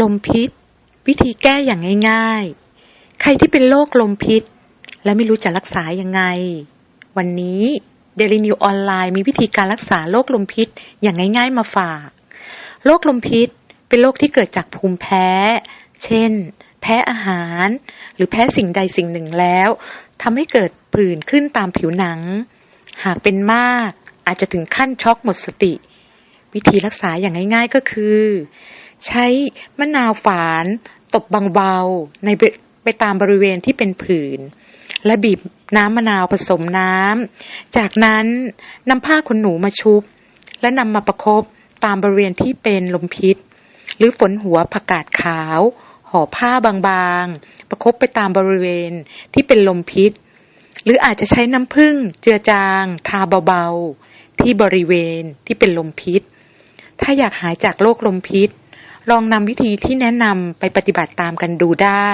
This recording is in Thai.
ลมพิษ วิธีแก้อย่างง่าย ๆ ใครที่เป็นโรคลมพิษ และไม่รู้จะรักษายังไง วันนี้เดลินิวออนไลน์มีวิธีการรักษาโรคลมพิษอย่างง่าย ๆ มาฝาก โรคลมพิษเป็นโรคที่เกิดจากภูมิแพ้ เช่น แพ้อาหาร หรือแพ้สิ่งใดสิ่งหนึ่งแล้วทำให้เกิดผื่นขึ้นตามผิวหนัง หากเป็นมากอาจจะถึงขั้นช็อกหมดสติ วิธีรักษาอย่างง่าย ๆก็คือ ใช้มะนาวฝานตบบางเบาในไปตามบริเวณที่เป็นผื่นและบีบน้ำมะนาวผสมน้ำ จากนั้นนำผ้าขนหนูมาชุบ และนำมาประคบตามบริเวณที่เป็นลมพิษ หรือฝนหัวผักกาดขาว ห่อผ้าบางๆ ประคบไปตามบริเวณที่เป็นลมพิษ หรืออาจจะใช้น้ำผึ้งเจือจาง ทาเบาๆ ที่บริเวณที่เป็นลมพิษ ถ้าอยากหายจากโรคลมพิษ ลองนำวิธีที่แนะนำไปปฏิบัติตามกันดูได้